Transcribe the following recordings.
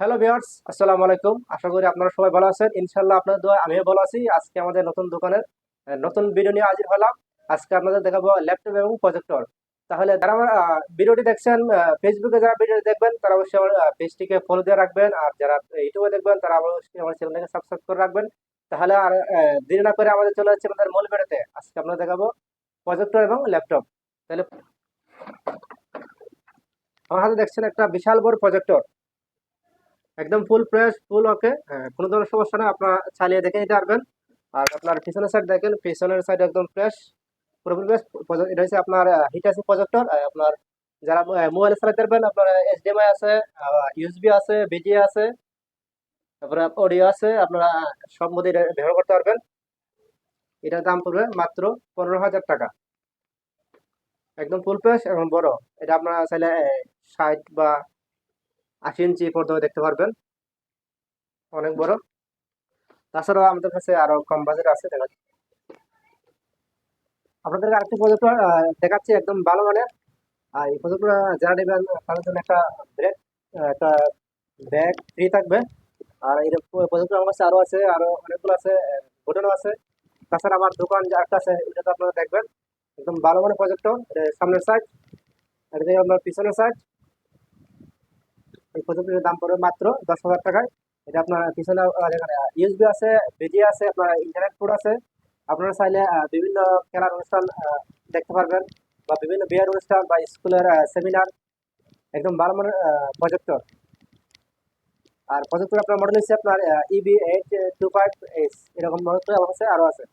Hello viewers, আসসালামু আলাইকুম। আশা করি আপনারা সবাই ভালো আছেন। ইনশাল্লাহ আপনাদের দোয়া আমিও ভালো আছি। আজকে আমাদের নতুন দোকানের নতুন ভিডিও নিয়ে হাজির হলাম। আজকে আপনাদের দেখাবো ল্যাপটপ এবং প্রজেক্টর তাহলে যারা আমার ভিডিওটি দেখছেন ফেসবুকে যারা ভিডিওটি দেখবেন, তারা অবশ্যই আমার পেজটিকে ফলো দিয়ে রাখবেন। আর যারা ইউটিউবে দেখবেন, তারা অবশ্যই আমার চ্যানেলটাকে সাবস্ক্রাইব করে রাখবেন। তাহলে আর দেরি না করে আমাদের চলে যাচ্ছে আমাদের মূল ভিডিওতে আজকে আপনাদের দেখাবো প্রজেক্টর এবং ল্যাপটপ তাহলে আমার হাতে দেখছেন একটা বিশাল বড় প্রজেক্টর একদম ফুল ফ্রেশ ফুল ওকে কোনো ধরনের সমস্যা নেই, আপনারা চালিয়ে দেখে নিতে পারবেন। আর আপনার পিছনের সাইড দেখেন, পিছনের সাইড একদম ফ্রেশ পুরোপুরি ফ্রেশ এটা হচ্ছে আপনার হিটাসি প্রজেক্টর আপনার যারা মোবাইল চালাতে পারবেন, আপনার এইচডিএমআই আছে ইউএসবি আছে বিজি আছে, তারপরে অডিও আছে, আপনারা সব মধ্যে ব্যবহার করতে পারবেন। এটার দাম পড়বে মাত্র পনেরো হাজার টাকা। একদম ফুল ফ্রেশ এবং বড়। এটা আপনারা চাইলে ষাট বা আশি ইঞ্চি পর্যন্ত দেখতে পারবেন। অনেক বড়। তাছাড়াও আমাদের কাছে আরও কম বাজেট আছে, দেখা আপনাদেরকে আরেকটি প্রজেক্ট দেখাচ্ছি একদম ভালো মানের। আর এই প্রজেক্ট যারা নেবেন, তাদের জন্য একটা ব্রেক একটা ব্যাগ ফ্রি থাকবে। আর এই প্রজেক্ট আমার কাছে আরও আছে, আরও অনেকগুলো আছে হোটেলও আছে। তাছাড়া আমার দোকান যে একটা আছে ওটা তো আপনারা দেখবেন। একদম ভালো মানের প্রজেক্টর সামনের সাইড এটা আপনার পিছনের সাইড এই প্রযুক্তির দাম পড়বে মাত্র দশ হাজার টাকায়। এটা আপনার পিছনে ইউএসবি আছে, বিজি আছে, আপনার ইন্টারনেট কোড আছে। আপনারা চাইলে বিভিন্ন খেলার অনুষ্ঠান দেখতে পারবেন বা বিভিন্ন বিয়ের অনুষ্ঠান বা স্কুলের সেমিনার একদম ভালো মানের প্রজেক্টর আর প্রজেক্টর আপনার মডেল হচ্ছে আপনার EB eight two five S এরকম আমার কাছে আরও আছে।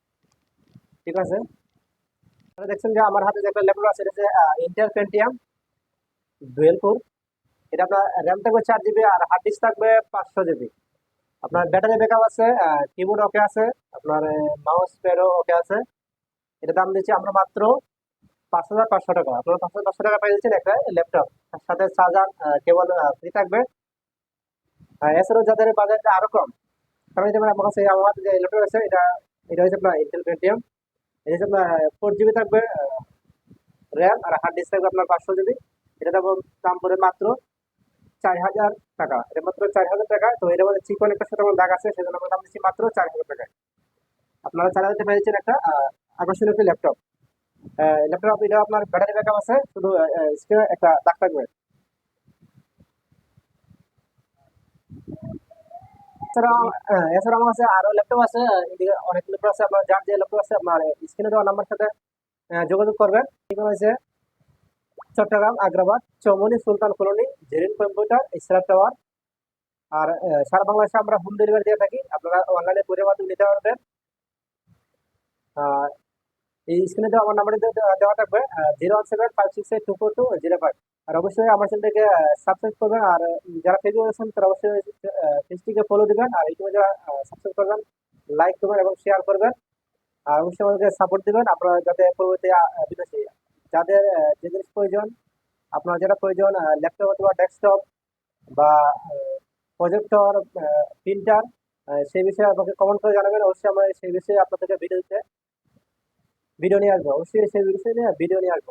ঠিক আছে? দেখছেন যে আমার হাতে যে একটা ল্যাপটপ আছে, এটা হচ্ছে ইন্টেল পেন্টিয়াম ডুয়েল কোর এটা আপনার র্যাম থাকবে চার জিবি আর হার্ড ডিস্ক থাকবে পাঁচশো জিবি আপনার ব্যাটারি ব্যাকআপ আছে কিবোর্ড ওকে আছে, আপনার মাউস প্যাডও ওকে আছে। এটা দাম দিচ্ছি আমরা মাত্র পাঁচ হাজার পাঁচশো টাকা। আপনারা পাঁচ হাজার পাঁচশো টাকা পেয়ে যাচ্ছেন একটা ল্যাপটপ সাথে চার্জার কেবল ফ্রি থাকবে। এছাড়াও যাদের বাজারটা আরও কম কারণ যেমন আমার কাছে আমার যে ল্যাপটপ আছে, এটা এটা হচ্ছে আপনার ইন্টেল পেন্টিয়াম এটা হচ্ছে আপনার ফোর জিবি থাকবে র্যাম আর হার্ড ডিস্ক থাকবে আপনার পাঁচশো জিবি এটা দাম দাম পড়ে মাত্র চার হাজার টাকা। এটা মাত্র চার হাজার টাকা। তো মধ্যে চিকন একটা দাগ আছে, সেজন্য আমরা দাম দিচ্ছি মাত্র চার হাজার টাকায় আপনারা চার হাজার পেয়েছেন একটা আকর্ষণীয় একটি ল্যাপটপ ল্যাপটপ এটা আপনার ব্যাটারি ব্যাকআপ আছে, শুধু স্ক্রিনে একটা দাগ থাকবে। এছাড়া আমার কাছে আরও ল্যাপটপ আছে অনেক ল্যাপটপ আছে, আপনার যার যে ল্যাপটপ আছে, আপনার স্ক্রিনে দেওয়া নাম্বার সাথে যোগাযোগ করবেন। ঠিকানা হয়েছে Chittagong, Agrabad Choumoni Sultan colony, Jerin computer Israt tower. আর সারা বাংলাদেশে আমরা হোম ডেলিভারি দিয়ে থাকি। আপনারা অনলাইনে কুরিয়ার মাধ্যমে নিতে পারবেন। এই স্ক্রিনে দেওয়া আমার নাম্বারে দেওয়া থাকবে। Zero one seven five six eight two four two zero five আর অবশ্যই আমার চ্যানেলটাকে সাবস্ক্রাইব করবেন। আর যারা ফেসবুক আছেন, তারা অবশ্যই পেজটিকে ফলো দিবেন। আর ইউটিউবে যারা সাবস্ক্রাইব করবেন লাইক করবেন এবং শেয়ার করবেন। আর অবশ্যই আমাদেরকে সাপোর্ট দিবেন। আপনারা যাতে পরবর্তী বিদেশি যাদের যে জিনিস প্রয়োজন, আপনার যেটা প্রয়োজন ল্যাপটপ অথবা ডেস্কটপ বা প্রজেক্টর প্রিন্টার সেই বিষয়ে আপনাকে কমেন্ট করে জানাবেন। অবশ্যই আমরা সেই বিষয়ে আপনাদেরকে ভিডিও দিতে ভিডিও নিয়ে আসব। অবশ্যই সেই বিষয়ে নিয়ে ভিডিও নিয়ে আসব।